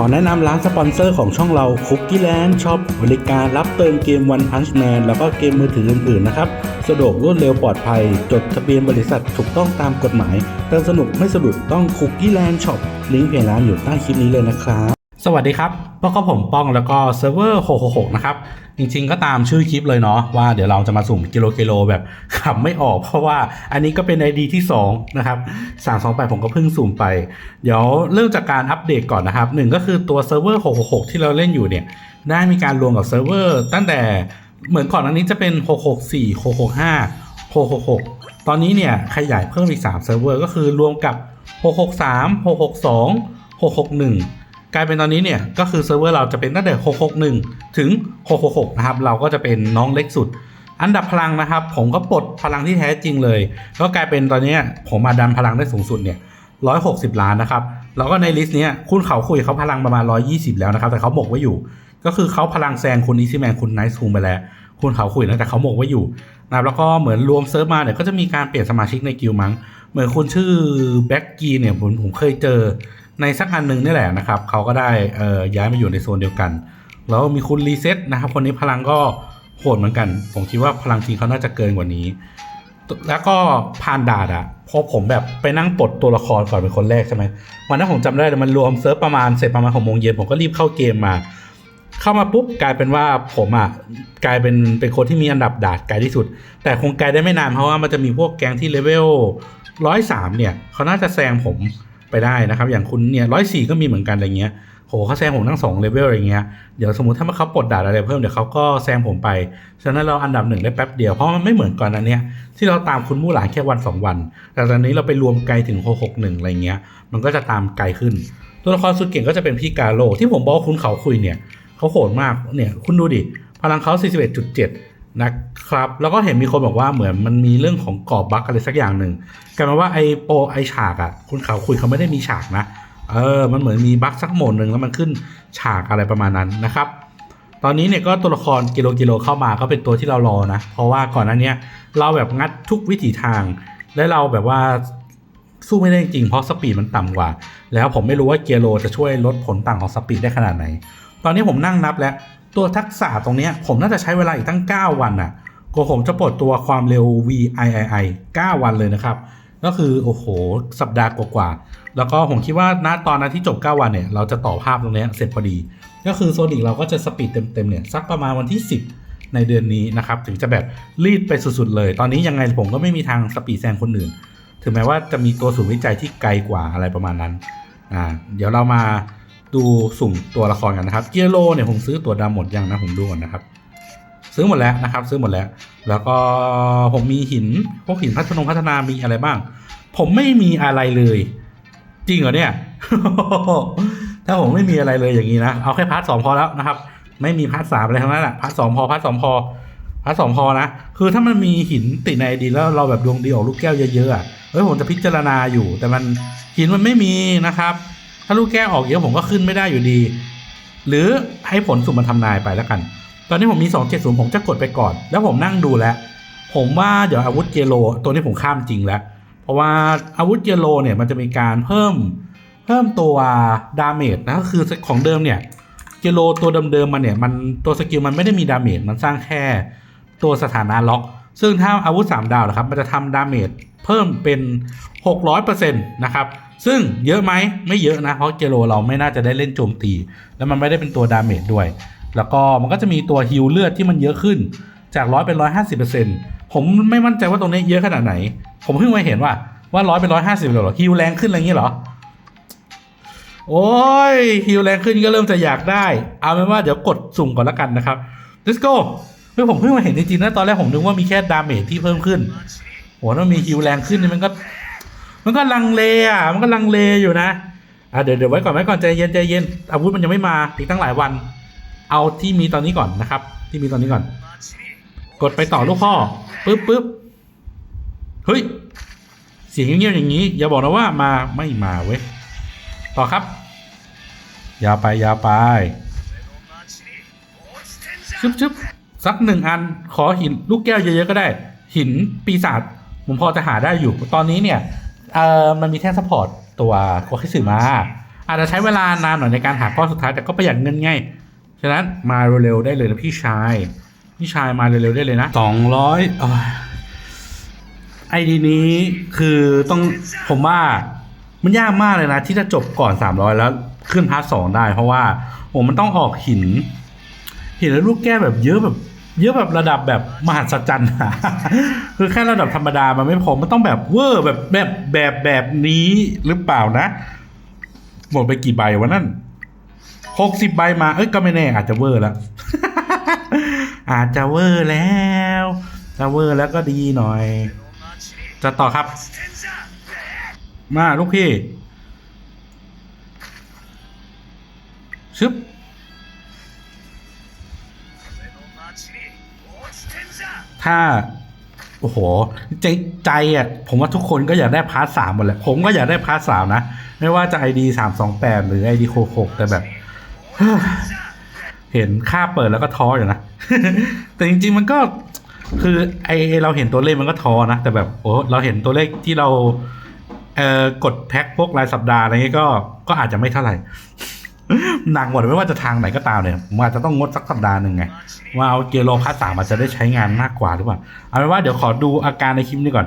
ขอแนะนำร้านสปอนเซอร์ของช่องเราคุกกี้แลนด์ช็อปบริการรับเติมเกม One Punch Man แล้วก็เกมมือถืออื่นๆนะครับ สะดวกรวดเร็วปลอดภัย จดทะเบียนบริษัทถูกต้องตามกฎหมายเติมสนุกไม่สะดุดต้องคุกกี้แลนด์ช็อปลิงก์เพจร้านอยู่ใต้คลิปนี้เลยนะครับ สวัสดีครับพวกก็ผมป้องแล้วก็เซิร์ฟเวอร์666 นะครับ จริงๆก็ตามชื่อคลิปเลยเนาะว่าเดี๋ยวเราจะมาสุ่มกิโลกิโลแบบขับไม่ออก เพราะว่าอันนี้ก็เป็น ID ที่ 2 นะครับ328ผมก็เพิ่งสุ่มไป เดี๋ยวเริ่มจากการอัปเดตก่อนนะครับหนึ่งก็คือตัวเซิร์ฟเวอร์666 ที่เราเล่นอยู่เนี่ย ได้มีการรวมกับเซิร์ฟเวอร์ตั้งแต่เหมือนก่อนอันนี้จะเป็น 664 665 666 ตอนนี้เนี่ยขยายเพิ่มอีก3เซิร์ฟเวอร์ก็คือรวมกับ 663 662 661 กลายเป็นตอนนี้เนี่ยก็คือเซิร์ฟเวอร์เราจะเป็นตั้งแต่ 661 ถึง 666 นะครับ เราก็จะเป็นน้องเล็กสุด อันดับพลังนะครับ ผมก็ปลดพลังที่แท้จริงเลย ก็กลายเป็นตอนนี้ผมมาดันพลังได้สูงสุดเนี่ย 160 ล้านนะครับ แล้วก็ในลิสต์เนี้ยคุณเขาคุยเขาพลังประมาณ 120 แล้วนะครับ แต่เขาหมกไว้อยู่ ก็คือเขาพลังแซงคุณอีซี่แมนคุณไนท์ซูมไปแล้ว คุณเขาคุยนะแต่เขาหมกไว้อยู่นะครับแล้วก็เหมือนรวมเซิร์ฟมาเนี่ยก็จะมีการเปลี่ยนสมาชิกในกิลมั้ง เหมือนคุณชื่อแบ็กกีเนี่ยผมผมเคยเจอ ในสักอันหนึ่งนี่แหละนะครับเขาก็ได้เอ่อย้ายมาอยู่ในโซนเดียวกัน แล้วมีคุณรีเซ็ตนะครับคนนี้พลังก็โหดเหมือนกัน ผมคิดว่าพลังจริงเขาน่าจะเกินกว่านี้ แล้วก็ผ่านด่านอะพอผมแบบไปนั่งปลดตัวละครก่อนเป็นคนแรกใช่ไหมวันนั้นผมจำได้เลยมันรวมเซิร์ฟประมาณเสร็จประมาณหกโมงเย็นผมก็รีบเข้าเกมมา เข้ามาปุ๊บกลายเป็นว่าผมอะกลายเป็นเป็นคนที่มีอันดับดาดไกลที่สุด แต่คงไกลได้ไม่นานเพราะว่ามันจะมีพวกแกงที่เลเวลร้อยสามเนี่ยเขาน่าจะแซงผม ไปได้นะครับ อย่างคุณเนี่ยร้อยสี่ก็มีเหมือนกันอะไรเงี้ยโหเขาแซงผมทั้งสองเลเวลอะไรเงี้ยเดี๋ยวสมมติถ้ามาเขาปลดด่านอะไรเพิ่มเดี๋ยวเขาก็แซงผมไปฉะนั้นเราอันดับหนึ่งได้แป๊บเดียวเพราะมันไม่เหมือนก่อนอันเนี้ยที่เราตามคุณมู่หลานแค่วันสองวัน แต่ตอนนี้เราไปรวมไกลถึงหกหกหนึ่งอะไรเงี้ย มันก็จะตามไกลขึ้น ตัวละครสุดเก่งก็จะเป็นพี่กาโลที่ผมบอกคุณเขาคุยเนี่ยเขาโหดมากเนี่ยคุณดูดิพลังเขา41.7 นะครับ แล้วก็เห็นมีคนบอกว่าเหมือนมันมีเรื่องของกรอบบั๊กอะไรสักอย่างหนึ่งกลายมาว่าไอโปไอฉากอะ่ะคุณเขาคุยเขาไม่ได้มีฉากนะ เออ มันเหมือนมีบั๊กสักโหมดหนึ่งแล้วมันขึ้นฉากอะไรประมาณนั้นนะครับ ตอนนี้เนี่ยก็ตัวละครกิโลกิโลเข้ามาก็เป็นตัวที่เรารอนะ เพราะว่าก่อนหน้านี้เราแบบงัดทุกวิถีทาง และเราแบบว่าสู้ไม่ได้จริงเพราะสปีดมันต่ำกว่า แล้วผมไม่รู้ว่าเกียโลจะช่วยลดผลต่างของสปีดได้ขนาดไหน ตอนนี้ผมนั่งนับแล้ว ตัวทักษะตรงนี้ผมน่าจะใช้เวลาอีกตั้ง 9 วันน่ะก็ผมจะปลดตัวความเร็ว VIII 9 วันเลยนะครับ ก็คือโอ้โห สัปดาห์กว่าๆแล้วก็ผมคิดว่าณตอนนั้นที่จบ 9 วันเนี่ย เราจะต่อภาพตรงนี้เสร็จพอดี ก็คือโซนิกเราก็จะสปีดเต็มๆเนี่ยสักประมาณวันที่ 10 ในเดือนนี้นะครับ ถึงจะแบบรีดไปสุดๆเลย ตอนนี้ยังไงผมก็ไม่มีทางสปีดแซงคนอื่น ถึงแม้ว่าจะมีตัวศูนย์วิจัยที่ไกลกว่าอะไรประมาณนั้นอ่าเดี๋ยวเรามา ดูสุ่มตัวละครกันนะครับเกียโลเนี่ยผมซื้อตัวดำหมดยังนะผมดูก่อนนะครับ ซื้อหมดแล้วนะครับ ซื้อหมดแล้ว แล้วก็ผมมีหินพวกหินพัฒนงพัฒนามีอะไรบ้าง ผมไม่มีอะไรเลย จริงเหรอเนี่ย ถ้าผมไม่มีอะไรเลยอย่างนี้นะเอาแค่พาร์ทสองพอแล้วนะครับ ไม่มีพาร์ทสามอะไรทั้งนั้นแหละพาร์ทสองพอพาร์ทสองพอพาร์ทสองพอนะคือถ้ามันมีหินติดในดีแล้วเราแบบดวงดีออกลูกแก้วเยอะๆอะเฮ้ยผมจะพิจารณาอยู่ แต่มันหินมันไม่มีนะครับ ถ้าลูกแก้วออกเยอะผมก็ขึ้นไม่ได้อยู่ดี หรือให้ผลสุ่มมันทำนายไปแล้วกัน ตอนนี้ผมมี 270 ผมจะกดไปก่อน แล้วผมนั่งดูแล้ว ผมว่าเดี๋ยวอาวุธเจโล ตัวนี้ผมข้ามจริงแล้ว เพราะว่าอาวุธเจโลเนี่ยมันจะมีการเพิ่มเพิ่มตัวดาเมจนะก็คือของเดิมเนี่ยเจโลตัวเดิมๆมันเนี่ยมันตัวสกิลมันไม่ได้มีดาเมจมันสร้างแค่ตัวสถานะล็อก ซึ่งถ้าอาวุธ 3 ดาวนะครับมันจะทำดาเมจเพิ่มเป็น 600%นะครับ ซึ่งเยอะไหมไม่เยอะนะเพราะเจโลเราไม่น่าจะได้เล่นโจมตี แล้วมันไม่ได้เป็นตัวดาเมจด้วย แล้วก็มันก็จะมีตัวฮิลเลือดที่มันเยอะขึ้นจากร้อยเป็นร้อยห้าสิบเปอร์เซ็นต์ผมไม่มั่นใจว่าตรงนี้เยอะขนาดไหน ผมเพิ่งมาเห็นว่าว่าร้อยเป็นร้อยห้าสิบเลยหรอฮิลแรงขึ้นอะไรอย่างนี้เหรอโอ้ยฮิลแรงขึ้นก็เริ่มจะอยากได้ เอาเป็นว่าเดี๋ยวกดสุ่มก่อนละกันนะครับ let's go เฮ้ยผมเพิ่งมาเห็นจริงๆนะตอนแรกผมนึกว่ามีแค่ดาเมจที่เพิ่มขึ้นโหถ้ามีฮิลแรงขึ้นนี่มันก็ มันก็ลังเลอะ มันก็ลังเลอยู่นะ อะเดี๋ยวเดี๋ยวไว้ก่อนไว้ก่อนใจเย็นใจเย็นอาวุธมันยังไม่มาอีกตั้งหลายวัน เอาที่มีตอนนี้ก่อนนะครับ ที่มีตอนนี้ก่อน กดไปต่อลูกพ่อปึ๊บปึ๊บเฮ้ย เสียงเงียบๆอย่างนี้ อย่าบอกนะว่ามาไม่มาเว้ย ต่อครับ ยาวไปยาวไปชึบชึบสักหนึ่งอันขอหินลูกแก้วเยอะๆก็ได้ หินปีศาจผมพอจะหาได้อยู่ ตอนนี้เนี่ย เออมันมีแท่งซัพพอร์ตตัวโคคิสึมาอาจจะใช้เวลานานหน่อยในการหาก้อสุดท้ายแต่ก็ประหยัดเงินไงฉะนั้นมาเร็วๆได้เลยนะพี่ชาย พี่ชายมาเร็วๆได้เลยนะสองร้อยไอดีนี้คือต้องผมว่ามันยากมากเลยนะ ที่จะจบก่อนสามร้อยแล้วขึ้นพาร์ทสองได้ เพราะว่าโอ้มันต้องออกหิน หินแล้วลูกแก้วแบบเยอะแบบ เยอะแบบระดับแบบมหัศจรรย์อะคือแค่ระดับธรรมดามันไม่พอมันต้องแบบเวอร์แบบแบบแบบแบบนี้หรือเปล่านะ หมดไปกี่ใบวะนั่นหกสิบใบมาเอ้ยก็ไม่แน่อาจจะเวอร์แล้ว อาจจะเวอร์แล้วถ้าเวอร์แล้วก็ดีหน่อย จะต่อครับ มาลูกพี่ชึบ ถ้า โอ้โห ใจใจอะ ผมว่าทุกคนก็อยากได้พาร์ทสามหมดแหละ ผมก็อยากได้พาร์ทสามนะ ไม่ว่าจะไอดีสามสองแปดหรือไอดีโคหกแต่แบบ เห็นค่าเปิดแล้วก็ท้ออยู่นะ แต่จริง ๆ มันก็คือไอเราเห็นตัวเลขมันก็ท้อนะ แต่แบบโอ้เราเห็นตัวเลขที่เราเอ่อกดแพ็คพวกรายสัปดาห์อะไรเงี้ยก็ก็อาจจะไม่เท่าไหร่ หนักหมดไม่ว่าจะทางไหนก็ตามเนี่ยมอาจจะต้องงดสักสัปดาห์หนึ่งไงว่าเอาเกโลพัสสามอาจจะได้ใช้งานมากกว่าหรือเปล่าเอาเป็นว่าเดี๋ยวขอดูอาการในคลิปนี้ก่อน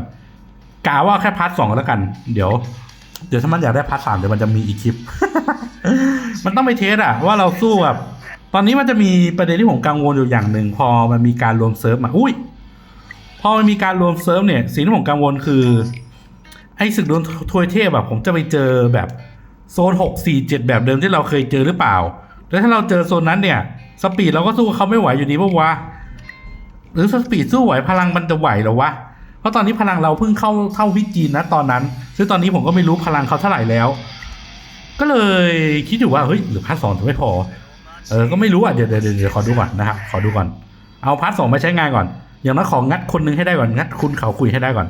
กาว่าแค่พาร์ทสองแล้วกัน เดี๋ยว เดี๋ยวถ้ามันอยากได้พาร์ทสามเดี๋ยวมันจะมีอีกคลิป มันต้องไปเทสอะว่าเราสู้แบบตอนนี้มันจะมีประเด็นที่ผมกังวลอยู่อย่างหนึ่งพอมันมีการรวมเซิร์ฟมาอุ้ยพอมันมีการรวมเซิร์ฟเนี่ยสิ่งที่ผมกังวลคือไอ้ศึกโดนทวยเทพแบบผมจะไปเจอแบบ โซนหกสี่เจ็ดแบบเดิมที่เราเคยเจอหรือเปล่า แล้วถ้าเราเจอโซนนั้นเนี่ย สปีดเราก็สู้เขาไม่ไหวอยู่ดีปะวะ หรือสปีดสู้ไหวพลังมันจะไหวหรอวะ เพราะตอนนี้พลังเราเพิ่งเข้าเท่าวิจีนนะตอนนั้น ซึ่งตอนนี้ผมก็ไม่รู้พลังเขาเท่าไหร่แล้ว ก็เลยคิดอยู่ว่าเฮ้ยหรือพาร์ทสองจะไม่พอ เออ ก็ไม่รู้อะ เดี๋ยวเดี๋ยวเดี๋ยวขอดูก่อนนะครับ ขอดูก่อน เอาพาร์ทสองมาใช้งานก่อน อย่างน้อยของงัดคนนึงให้ได้ก่อน งัดคุณเขาคุยให้ได้ก่อน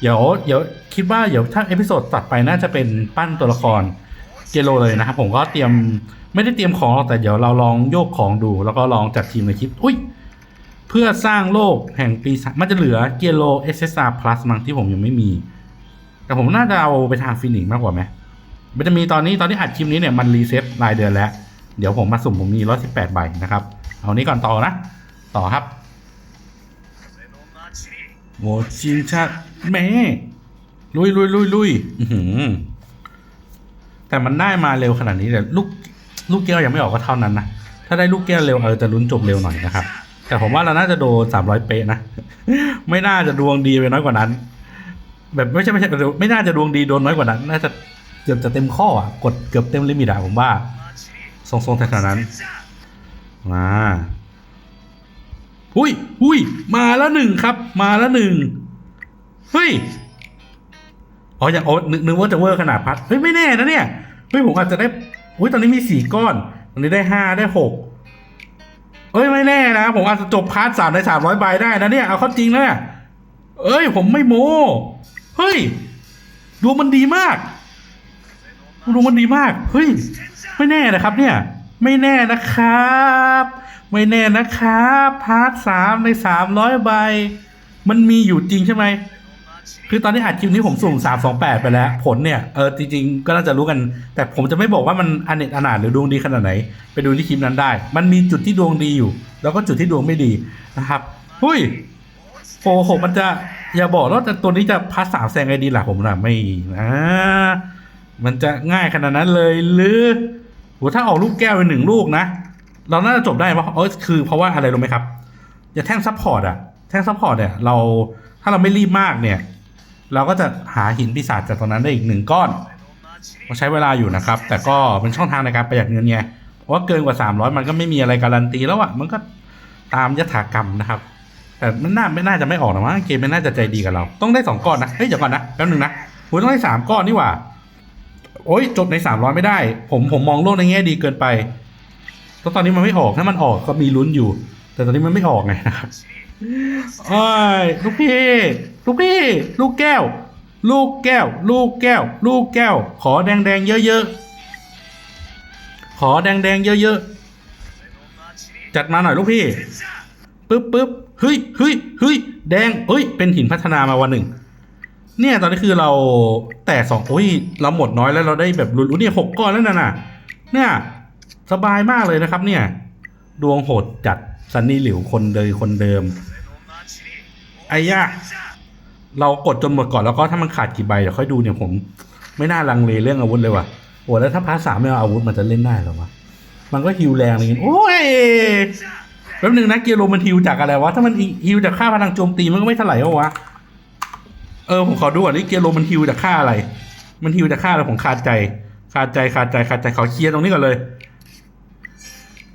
เดี๋ยวเดี๋ยวคิดว่าเดี๋ยวถ้าเอพิโซดตัดไปน่าจะเป็นปั้นตัวละครเกโลเลยนะครับ ผมก็เตรียมไม่ได้เตรียมของแต่เดี๋ยวเราลองโยกของดู แล้วก็ลองจัดทีมในคลิปอุ้ยเพื่อสร้างโลกแห่งปีศาจมันจะเหลือเกโล SSR Plus มั้งที่ผมยังไม่มี แต่ผมน่าจะเอาไปทางฟินิกมากกว่าไหมมันจะมีตอนนี้ตอนที่อัดคลิปนี้เนี่ยมันรีเซ็ตรายเดือนแล้ว เดี๋ยวผมมาสุ่มผมมีร้อยสิบแปดใบนะครับ เอานี้ก่อนต่อนะ ต่อครับโหจิงชา แม่ลุยลุยลุยลุยอื้อหือแต่มันได้มาเร็วขนาดนี้แต่ลูกลูกแก้วยังไม่ออกก็เท่านั้นนะ ถ้าได้ลูกแก้วเร็วเออจะลุ้นจบเร็วหน่อยนะครับ แต่ผมว่าเราน่าจะโดนสามร้อยเป๊ะนะ ไม่น่าจะดวงดีไปน้อยกว่านั้น แบบไม่ใช่ไม่ใช่ไม่น่าจะดวงดีโดนน้อยกว่านั้น น่าจะเกือบจะเต็มข้ออะกดเกือบเต็มลิมิตอะผมว่าทรงๆแถวๆนั้นมาอุ้ยอุ้ยมาแล้วหนึ่งครับ มาแล้วหนึ่ง เฮ้ย อ๋ออย่างโอ้นึกนึกว่าจะเวอร์ขนาดพัด เฮ้ย ไม่แน่นะเนี่ย เฮ้ย ผมอาจจะได้อุ้ยตอนนี้มีสี่ก้อน ตอนนี้ได้ห้าได้หกเอ้ย ไม่แน่นะ ผมอาจจะจบพาร์ทสามในสามร้อยใบได้นะเนี่ย เอาเข้าจริงนะเนี่ยเอ้ย ผมไม่โม้ เฮ้ย ดวงมันดีมากดวงมันดีมาก เฮ้ย ไม่แน่นะครับ เนี่ย ไม่แน่นะครับไม่แน่นะครับ พาร์ทสามในสามร้อยใบ มันมีอยู่จริงใช่ไหม คือตอนที่อัดคลิปนี้ผมสุ่มสามสองแปดไปแล้ว ผลเนี่ย เออจริงๆ ก็น่าจะรู้กัน แต่ผมจะไม่บอกว่ามันอเนตอนาถหรือดวงดีขนาดไหน ไปดูที่คลิปนั้นได้ มันมีจุดที่ดวงดีอยู่ แล้วก็จุดที่ดวงไม่ดีนะครับหุ้ยโอ้โหมันจะอย่าบอกว่าแต่ตัวนี้จะพาร์ทสามแซงไอดีหลักผมนะไม่นะมันจะง่ายขนาดนั้นเลยหรือโหถ้าออกลูกแก้วไปหนึ่งลูกนะ เราน่าจะจบได้เพราะเออคือเพราะว่าอะไรรู้ไหมครับ อย่าแท่งซัพพอร์ตอะ แท่งซัพพอร์ตเนี่ยเราถ้าเราไม่รีบมากเนี่ย เราก็จะหาหินปีศาจจากตรงนั้นได้อีกหนึ่งก้อนก็ใช้เวลาอยู่นะครับ แต่ก็เป็นช่องทางในการประหยัดเงินไงเพราะว่าเกินกว่า 300 มันก็ไม่มีอะไรการันตีแล้วอะมันก็ตามยถากรรมนะครับ แต่มันน่าไม่น่าจะไม่ออกนะมั้งเกมไม่น่าจะใจดีกับเรา ต้องได้สองก้อนนะเฮ้ยเดี๋ยวก่อนนะแป๊บนึงนะผมต้องได้สามก้อนนี่หว่าโอ้ยจบใน 300 ไม่ได้ ผมผมมองโลกในแง่ดีเกินไปตอนนี้มันไม่ออกถ้ามันออกก็มีลุ้นอยู่ แต่ตอนนี้มันไม่ออกไงนะครับ โอ้ยลูกพี่ ลูกพี่ ลูกแก้ว ลูกแก้ว ลูกแก้ว ลูกแก้ว ขอแดงแดงเยอะๆ ขอแดงแดงเยอะๆ จัดมาหน่อยลูกพี่ ปึ๊บปึ๊บเฮ้ยเฮ้ยเฮ้ยแดงเอ้ย เป็นหินพัฒนามาวันหนึ่ง เนี่ยตอนนี้คือเราแตกสองโอ้ย เราหมดน้อยแล้วเราได้แบบลุ้นๆเนี่ยหกก้อนแล้วนะน่ะ เนี่ยสบายมากเลยนะครับเนี่ย ดวงโหดจัดซันนี่หลิวคนเดิมคนเดิม ไอ้ยะเรากดจนหมดก่อนแล้วก็ถ้ามันขาดกี่ใบเดี๋ยวค่อยดูเนี่ยผม ไม่น่าลังเลเรื่องอาวุธเลยว่ะโอ้แล้วถ้าพาร์ทสามไม่เอาอาวุธมันจะเล่นได้หรอวะมันก็ฮิวแรงอะไรอย่างงี้โอ้ยแป๊บนึงนะเกียร์โรมันฮิวจากอะไรวะถ้ามันฮิวจากค่าพลังโจมตีมันก็ไม่เท่าไหร่หรอวะเออผมขอดูก่อนนี่เกียร์โรมันฮิวจากค่าอะไร มันฮิวจากค่าอะไรผมขาดใจขาดใจขาดใจขาดใจขอเคลียร์ตรงนี้ก่อนเลย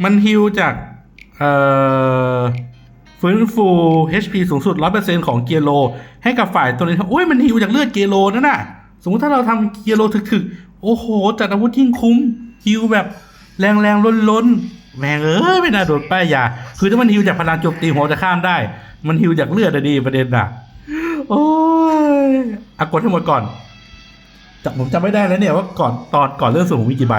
มันฮิวจาก เอ่อ ฟื้นฟู HP สูงสุด 100%ของเกียร์โล ให้กับฝ่ายตัวนี้โอ้ยมันฮิวจากเลือดเกียร์โลนั่นน่ะ สมมติถ้าเราทำเกียร์โลถึกๆ โอ้โห จัดอาวุธยิ่งคุ้มฮิวแบบแรงๆล้นๆ แม่งเอ้ยไม่น่าโดนป้ายยา คือถ้ามันฮิวจากพลังโจมตีหัวจะข้ามได้ มันฮิวจากเลือดอะดีประเด็นน่ะ โอ้ยอากดให้หมดก่อนจผมจำไม่ได้แล้วเนี่ยว่าก่อนตอนก่อนเรื่องสูงมมีกี่ใบ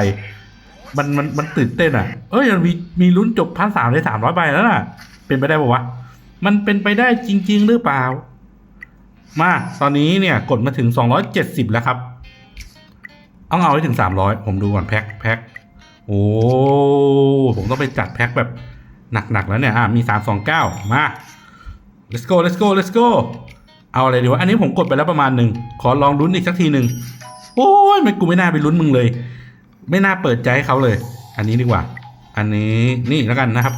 มันมันมันตื่นเต้นอะ เอ้ยมันมีมีลุ้นจบพันสามได้สามร้อยใบแล้วน่ะ เป็นไปได้ปะวะมันเป็นไปได้จริง ๆ หรือเปล่า มาตอนนี้เนี่ยกดมาถึงสองร้อยเจ็ดสิบแล้วครับเอาเอาให้ถึงสามร้อยผมดูก่อนแพ็คแพ็คโอ้ผมต้องไปจัดแพ็คแบบหนักๆแล้วเนี่ยอะมีสามสองเก้ามา let's go let's go let's go เอาอะไรดีวะ อันนี้ผมกดไปแล้วประมาณหนึ่ง ขอลองลุ้นอีกสักทีหนึ่ง โอ้ยมันกูไม่น่าไปลุ้นมึงเลย ไม่น่าเปิดใจให้เขาเลย อันนี้ดีกว่า อันนี้นี่แล้วกันนะครับ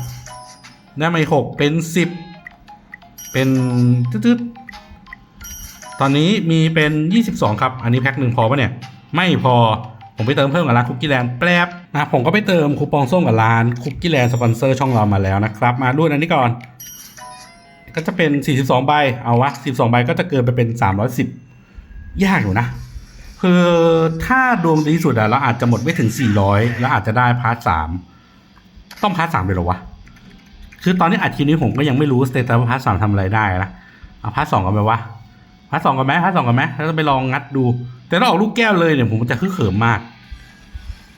ได้มาหกเป็นสิบเป็นตึ๊ดๆตอนนี้มีเป็นยี่สิบสองครับ อันนี้แพ็คหนึ่งพอปะเนี่ย ไม่พอผมไปเติมเพิ่มกับร้านคุกกี้แลนด์แป๊บนะผมก็ไปเติมคูปองส้มกับร้านคุกกี้แลนด์สปอนเซอร์ช่องเรามาแล้วนะครับ มารุ่นอันนี้ก่อน ก็จะเป็น 42 ใบ เอาวะ42ใบก็จะเกินไปเป็น 310 ยากอยู่นะ คือถ้าดวงดีสุดอะเราอาจจะหมดไม่ถึง 400 แล้วอาจจะได้พาร์ทสามต้องพาร์ทสามเลยหรอวะ คือตอนนี้อัดคลิปนี้ผมก็ยังไม่รู้สเตตัสพาร์ทสามทำอะไรได้นะเอาพาร์ทสองกันไปวะพาร์ทสองกันไหมพาร์ทสองกันไหมแล้วไปลองงัดดู แต่ถ้าออกลูกแก้วเลยเนี่ยผมจะคึกเขิมมาก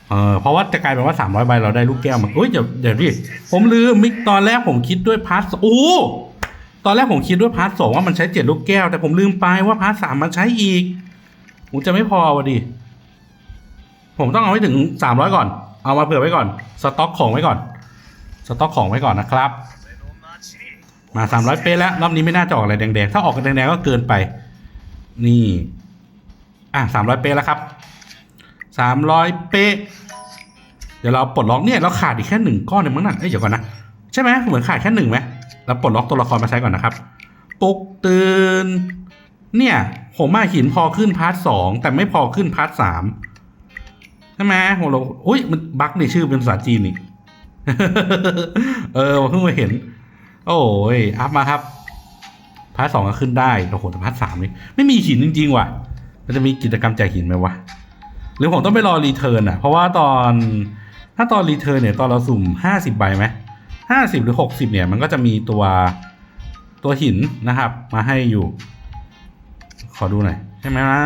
เออเพราะว่าจะกลายเป็นว่า300ใบเราได้ลูกแก้วมาเอ้ยเดี๋ยวเดี๋ยวดิผมลืมมิกตอนแรกผมคิดด้วยพาร์ทโอ้ตอนแรกผมคิดด้วยพาร์ทสองว่ามันใช้เจ็ดลูกแก้ว แต่ผมลืมไปว่าพาร์ทสามมันใช้อีกผมจะไม่พอวะดิผมต้องเอาไว้ถึงสามร้อยก่อน เอามาเผื่อไว้ก่อน สต็อกของไว้ก่อน สต็อกของไว้ก่อนนะครับ มาสามร้อยเป๊ะแล้วรอบนี้ไม่น่าจะออกอะไรแดงๆ ถ้าออกแดงๆก็เกินไป นี่ อะสามร้อยเป๊ะแล้วครับสามร้อยเป๊ะเดี๋ยวเราปลดล็อกเนี่ยเราขาดอีกแค่หนึ่งก้อนเองมั้งน่ะเอ้ยเดี๋ยวก่อนนะใช่ไหมเหมือนขาดแค่หนึ่งไหมเราปลดล็อกตัวละครมาใช้ก่อนนะครับปลุกตื่นเนี่ยผมมาหินพอขึ้นพาร์ทสองแต่ไม่พอขึ้นพาร์ทสามใช่ไหมผมเราอุ้ยมันบั๊กในชื่อเป็นภาษาจีนนี่ เออเพิ่งมาเห็น โอ้ยอัพมาครับพาร์ทสองก็ขึ้นได้โอ้โหแต่พาร์ทสามนี่ไม่มีหินจริง ๆ ว่ะมันจะมีกิจกรรมแจกหินไหมวะหรือผมต้องไปรอรีเทิร์นอะ เพราะว่าตอนถ้าตอนรีเทิร์นเนี่ย ตอนเราสุ่มห้าสิบใบไหมห้าสิบหรือหกสิบเนี่ย มันก็จะมีตัวตัวหินนะครับ มาให้อยู่ ขอดูหน่อยใช่ไหมนะ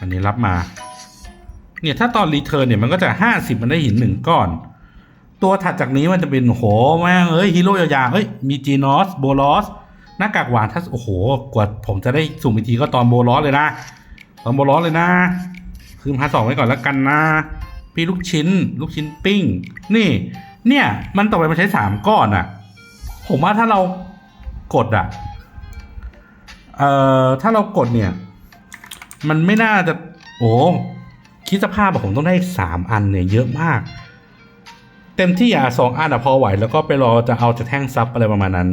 อันนี้รับมา เนี่ยถ้าตอนรีเทิร์นเนี่ยมันก็จะห้าสิบมันได้หินหนึ่งก้อน ตัวถัดจากนี้มันจะเป็นโหแม่งเอ้ยฮีโร่ยาวๆเอ้ยมีจีนอสโบลอสหน้ากากหวานถ้าโอ้โหกว่าผมจะได้สุ่มอีกทีก็ตอนโบลอสเลยนะ ตอนโบลอสเลยนะ คือพาร์ทสองไว้ก่อนแล้วกันนะ พี่ลูกชิ้น ลูกชิ้นปิ้ง นี่ เนี่ย มันต่อไปมันใช้สามก้อนอะผมว่าถ้าเรากดอะเอ่อถ้าเรากดเนี่ย มันไม่น่าจะ โอ้คิดสภาพผมต้องได้สามอันเนี่ยเยอะมาก เต็มที่อะสองอันอะพอไหว แล้วก็ไปรอจะเอาจะแท่งซับอะไรประมาณนั้น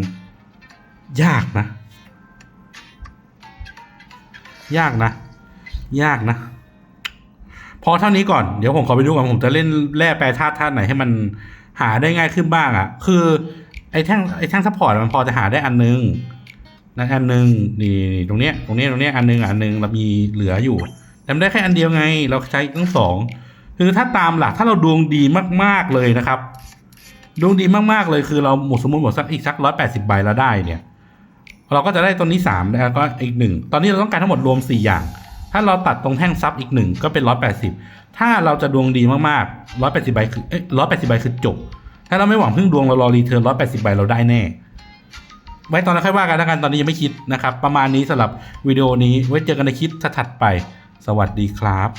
ยากนะ ยากนะ ยากนะ พอเท่านี้ก่อนเดี๋ยวผมขอไปดูก่อนผมจะเล่นแร่แปรธาตุธาตุไหนให้มันหาได้ง่ายขึ้นบ้างอะ่ะ คือไอ้แท่งไอ้แท่งซัพพอร์ตมันพอจะหาได้อันนึงนะอันนึงนี่ตรงเนี้ยตรงเนี้ยตรงเนี้ยอันนึงอันนึงเรามีเหลืออยู่แต่มันได้แค่อันเดียวไง เราใช้ทั้งสอง คือถ้าตามหลักถ้าเราดวงดีมากๆเลยนะครับ ดวงดีมากๆเลยคือเราหมดสมมติหมดสักอีกสักร้อยแปดสิบใบแล้วได้เนี่ย เราก็จะได้ตัวนี้สามแล้วก็อีกหนึ่งตอนนี้เราต้องการทั้งหมดรวมสี่อย่าง ถ้าเราตัดตรงแท่งซับอีกหนึ่งก็เป็นร้อยแปดสิบถ้าเราจะดวงดีมากๆร้อยแปดสิบใบคือเอ้ร้อยแปดสิบใบคือจบถ้าเราไม่หวังพึ่งดวงเรารอรีเทิร์นร้อยแปดสิบใบเราได้แน่ ไว้ตอนนั้นค่อยว่ากันแล้วกันตอนนี้ยังไม่คิดนะครับ ประมาณนี้สำหรับวิดีโอนี้ไว้เจอกันในคลิปถัดไป สวัสดีครับ